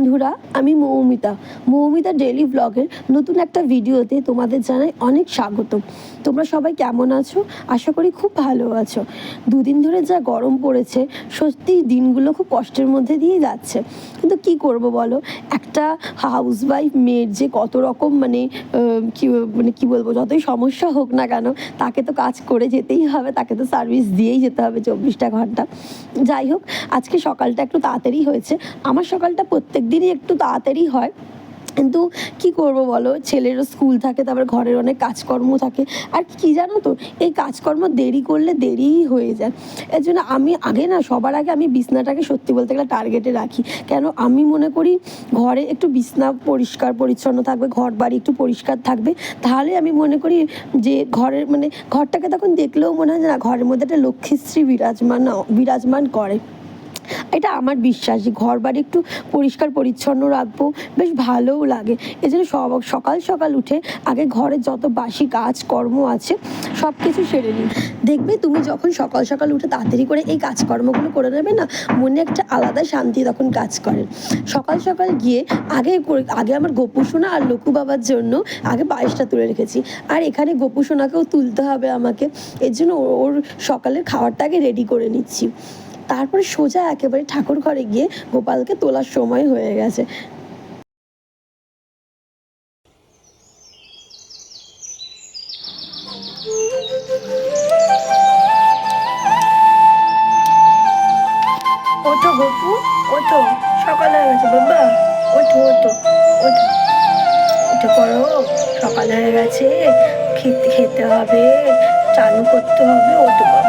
বন্ধুরা, আমি মৌমিতা। মৌমিতা ডেলি ব্লগের নতুন একটা ভিডিওতে তোমাদের জানাই অনেক স্বাগত। তোমরা সবাই কেমন আছো? আশা করি খুব ভালো আছো। দুদিন ধরে যা গরম পড়েছে, সত্যি দিনগুলো খুব কষ্টের মধ্যে দিয়ে যাচ্ছে। কিন্তু কি করব বলো? একটা হাউস ওয়াইফ মেয়ের যে কত রকম মানে কি মানে কি বলব, যতই সমস্যা হোক না কেন, তাকে তো কাজ করে যেতেই হবে, তাকে তো সার্ভিস দিয়েই যেতে হবে চব্বিশটা ঘণ্টা। যাই হোক, আজকে সকালটা একটু তাড়াতাড়ি হয়েছে। আমার সকালটা প্রত্যেক দিনই একটু তাড়াতাড়ি হয়। কিন্তু কি করব বলো? ছেলেরও স্কুল থাকে, তারপর ঘরের অনেক কাজকর্ম থাকে। আর কি জানো তো, এই কাজকর্ম দেরি করলে দেরিই হয়ে যায়। এর জন্য আমি আগে না, সবার আগে আমি বিছনাটাকে সত্যি বলতে গেলে টার্গেটে রাখি। কেন? আমি মনে করি ঘরে একটু বিছনা পরিষ্কার, পরিচ্ছন্ন থাকবে, ঘর বাড়ি একটু পরিষ্কার থাকবে। তাহলে আমি মনে করি যে ঘরের মানে ঘরটাকে তখন দেখলেও মনে হয় যে না, ঘরের মধ্যে একটা লক্ষ্মীশ্রী বিরাজমান বিরাজমান করে। এটা আমার বিশ্বাস যে ঘর বাড়ি একটু পরিষ্কার, পরিচ্ছন্ন রাখব, বেশ ভালোও লাগে। এই জন্য সব, সকাল সকাল উঠে আগে ঘরের যত বাসি কাজ, কর্ম আছে সব কিছু সেরে নিই। দেখবে তুমি যখন সকাল সকাল উঠে তাড়াতাড়ি করে এই কাজকর্মগুলো করে নেবে না, মনে একটা আলাদা শান্তি তখন কাজ করে। সকাল সকাল গিয়ে আগে আগে আমার গোপু সোনা আর লকু বাবার জন্য আগে পায়েসটা তুলে রেখেছি। আর এখানে গোপু সোনাকেও তুলতে হবে আমাকে। এর জন্য ওর সকালের খাবারটা আগে রেডি করে নিচ্ছি। তারপরে সোজা একেবারে ঠাকুর ঘরে গিয়ে গোপালকে তোলার সময় হয়ে গেছে। সকাল হয়ে গেছে ওঠো সকাল হয়ে গেছে। খেতে খেতে হবে, চালু করতে হবে ওঠো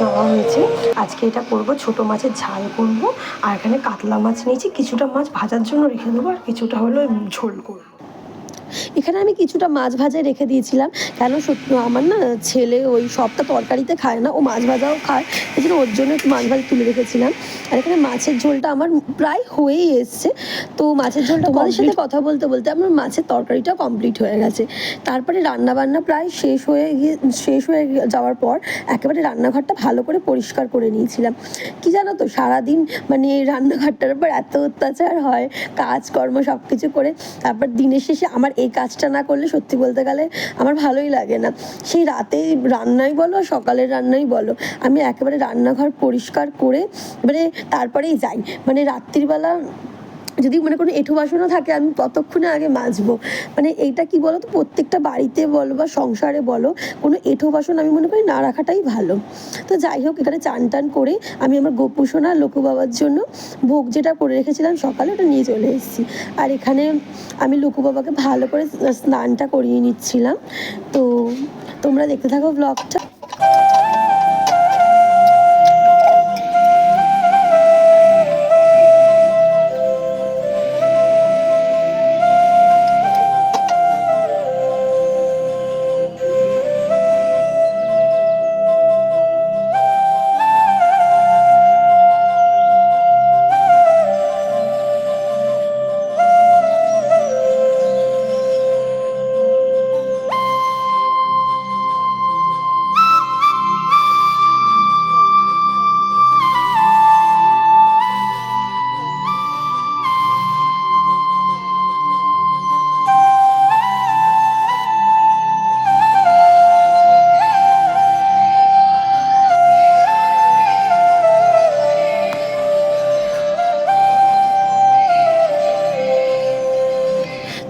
নেওয়া হয়েছে। আজকে এটা করব, ছোট মাছের ঝাল করব। আর এখানে কাতলা মাছ নিয়েছি, কিছুটা মাছ ভাজার জন্য রেখে দেবো, আর কিছুটা হলো ঝোল করব। এখানে আমি কিছুটা মাছ ভাজায় রেখে দিয়েছিলাম। কেন সত্যি আমার না ছেলে ওই সবটা তরকারিতে খায় না ও মাছ ভাজাও খায় এই জন্য ওর জন্য একটু মাছ ভাজা তুলে রেখেছিলাম। আর এখানে মাছের ঝোলটা আমার প্রায় হয়েই এসছে। তো মাছের ঝোলটা তোমাদের সাথে কথা বলতে বলতে আমার মাছের তরকারিটা কমপ্লিট হয়ে গেছে। তারপরে রান্না বান্না প্রায় শেষ হয়ে গিয়ে শেষ হয়ে যাওয়ার পর একেবারে রান্নাঘরটা ভালো করে পরিষ্কার করে নিয়েছিলাম। কি জানো তো সারাদিন মানে এই রান্নাঘরটার উপর এত অত্যাচার হয় কাজকর্ম সব কিছু করে তারপর দিনের শেষে আমার এই কাজটা না করলে সত্যি বলতে গেলে আমার ভালোই লাগে না। সেই রাতেই রান্নাই বলো, সকালের রান্নাই বলো। আমি একেবারে রান্নাঘর পরিষ্কার করে মানে তারপরেই যাই। মানে রাত্রিবেলা যদি মানে কোনো এঁঠো বাসনও থাকে, আমি ততক্ষণে আগে মাজবো? মানে এইটা কি বলো তো প্রত্যেকটা বাড়িতে বলো বা সংসারে বলো, কোনো এঁঠো বাসন আমি মনে করি না রাখাটাই ভালো। তো যাই হোক, এখানে চান টান করে আমি আমার গোপুসোনা লোকু বাবার জন্য ভোগ যেটা করে রেখেছিলাম সকালে ওটা নিয়ে চলে এসেছি। আর এখানে আমি লোকু বাবাকে ভালো করে স্নানটা করিয়ে নিচ্ছিলাম। তো তোমরা দেখতে থাকো ব্লগটা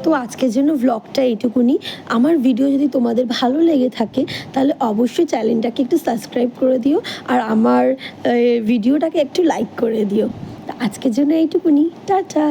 তো আজকের জন্য ব্লগটা এইটুকুনি। আমার ভিডিও যদি তোমাদের ভালো লেগে থাকে, তাহলে অবশ্যই চ্যানেলটাকে একটু সাবস্ক্রাইব করে দিও আর আমার ভিডিওটাকে একটু লাইক করে দিও। আজকের জন্য এইটুকুনি। টাটা!